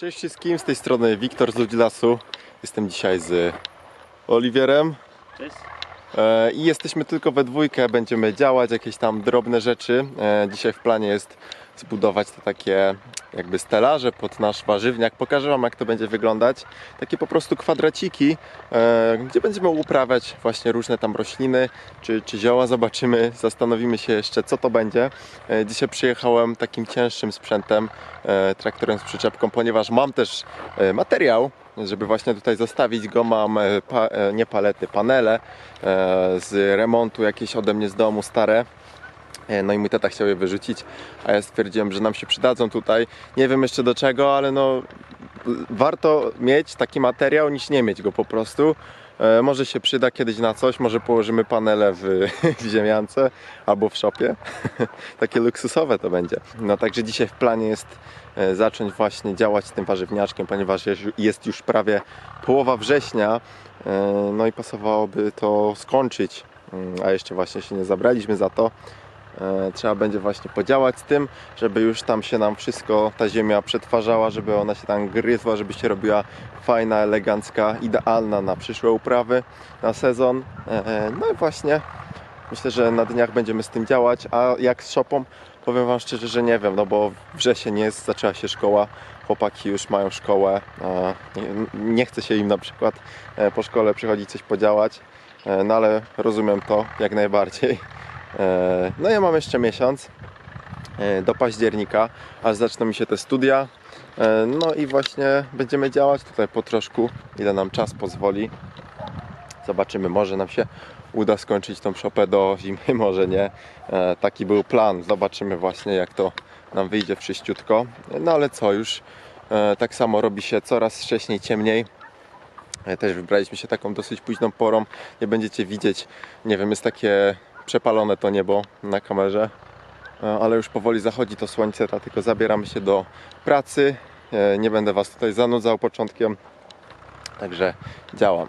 Cześć wszystkim, z tej strony Wiktor z Ludzi Lasu. Jestem dzisiaj z Oliwierem Cześć. e, i jesteśmy tylko we dwójkę, będziemy działać, jakieś tam drobne rzeczy. E, dzisiaj w planie jest zbudować te takie jakby stelaże pod nasz warzywniak. Pokażę Wam jak to będzie wyglądać. Takie po prostu kwadraciki, e, gdzie będziemy uprawiać właśnie różne tam rośliny czy, czy zioła. Zobaczymy, zastanowimy się jeszcze co to będzie. E, dzisiaj przyjechałem takim cięższym sprzętem, e, traktorem z przyczepką, ponieważ mam też e, materiał, żeby właśnie tutaj zostawić go. Mam e, pa, e, nie palety, panele e, z remontu jakieś ode mnie z domu stare. E, No i mój tata chciał je wyrzucić, a ja stwierdziłem, że nam się przydadzą tutaj. Nie wiem jeszcze do czego, ale no warto mieć taki materiał niż nie mieć go po prostu. E, Może się przyda kiedyś na coś, może położymy panele w, w ziemiance albo w szopie. Takie luksusowe to będzie. No także dzisiaj w planie jest e, zacząć właśnie działać z tym warzywniaczkiem, ponieważ jest- już prawie połowa września. No i pasowałoby to skończyć, Mm, a jeszcze właśnie się nie zabraliśmy za to. E, Trzeba będzie właśnie podziałać z tym, żeby już tam się nam wszystko, ta ziemia przetwarzała, żeby ona się tam gryzła, żeby się robiła fajna, elegancka, idealna na przyszłe uprawy, na sezon. E, e, No i właśnie myślę, że na dniach będziemy z tym działać, a jak z szopą, powiem Wam szczerze, że nie wiem, no bo wrzesień jest, zaczęła się szkoła, chłopaki już mają szkołę, nie- chce się im na przykład po szkole przychodzić coś podziałać, no ale rozumiem to jak najbardziej. E, No ja mam jeszcze miesiąc e, do października, aż zaczną mi się te studia. E, No i właśnie będziemy działać tutaj po troszku, ile nam czas pozwoli. Zobaczymy, może nam się uda skończyć tą szopę do zimy, może nie. Taki był plan. Zobaczymy właśnie jak to nam wyjdzie wszyściutko. No ale co, już tak samo robi się coraz wcześniej ciemniej. Też wybraliśmy się taką dosyć późną porą. Nie będziecie widzieć, nie wiem, jest takie przepalone to niebo na kamerze, E, ale już powoli zachodzi to słońce, dlatego zabieramy się do pracy. E, Nie będę Was tutaj zanudzał początkiem, także działam.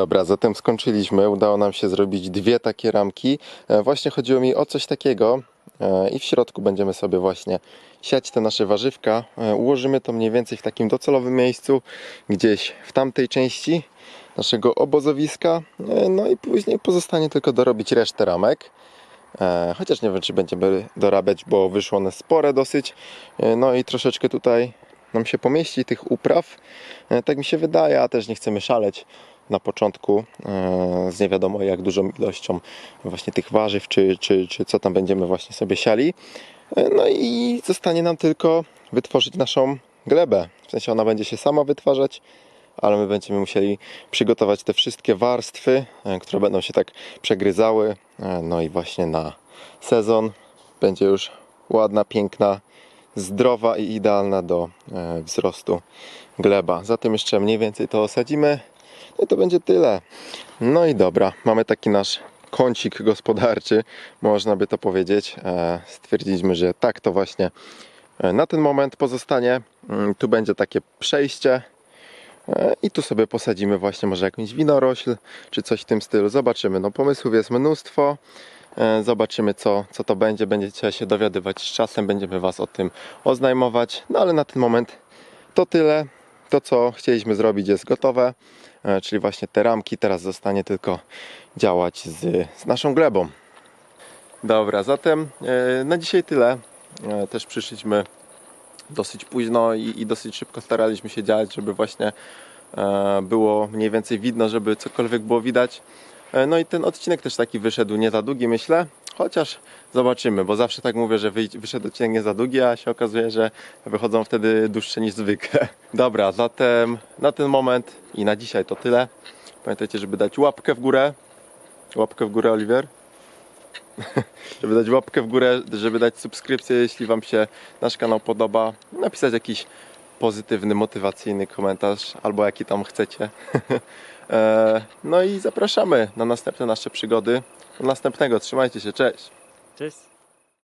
Dobra, zatem skończyliśmy. Udało nam się zrobić dwie takie ramki. E, Właśnie chodziło mi o coś takiego e, i w środku będziemy sobie właśnie siać te nasze warzywka. E, Ułożymy to mniej więcej w takim docelowym miejscu, gdzieś w tamtej części naszego obozowiska. No i później pozostanie tylko dorobić resztę ramek. Chociaż nie wiem, czy będziemy dorabiać, bo wyszło one spore dosyć. No i troszeczkę tutaj nam się pomieści tych upraw. Tak mi się wydaje, a też nie chcemy szaleć na początku e, z nie wiadomo jak dużą ilością właśnie tych warzyw, czy, czy, czy co tam będziemy właśnie sobie siali. E, No i zostanie nam tylko wytworzyć naszą glebę. W sensie ona będzie się sama wytwarzać, ale my będziemy musieli przygotować te wszystkie warstwy, e, które będą się tak przegryzały. No i właśnie na sezon będzie już ładna, piękna, zdrowa i idealna do wzrostu gleba. Zatem jeszcze mniej więcej to osadzimy. No i to będzie tyle. No i dobra, mamy taki nasz kącik gospodarczy, można by to powiedzieć. E, Stwierdziliśmy, że tak to właśnie e, na ten moment pozostanie. Mm, Tu będzie takie przejście. E, I tu sobie posadzimy właśnie może jakąś winorośl, czy coś w tym stylu. Zobaczymy. No pomysłów jest mnóstwo. Zobaczymy co, co to będzie. Będziecie się dowiadywać z czasem. Będziemy Was o tym oznajmować. No ale na ten moment to tyle. To co chcieliśmy zrobić jest gotowe. E, Czyli właśnie te ramki. Teraz zostanie tylko działać z, z naszą glebą. Dobra, zatem e, na dzisiaj tyle. E, Też przyszliśmy dosyć późno i, i dosyć szybko staraliśmy się działać, żeby właśnie było mniej więcej widno, żeby cokolwiek było widać. No i ten odcinek też taki wyszedł nie za długi, myślę. Chociaż zobaczymy, bo zawsze tak mówię, że wyszedł odcinek nie za długi, a się okazuje, że wychodzą wtedy dłuższe niż zwykle. Dobra, zatem na ten moment i na dzisiaj to tyle. Pamiętajcie, żeby dać łapkę w górę. Łapkę w górę, Oliver żeby dać łapkę w górę, żeby dać subskrypcję, jeśli Wam się nasz kanał podoba, napisać jakiś pozytywny, motywacyjny komentarz, albo jaki tam chcecie. E, no i zapraszamy na następne nasze przygody. Do następnego, trzymajcie się, cześć! Cześć.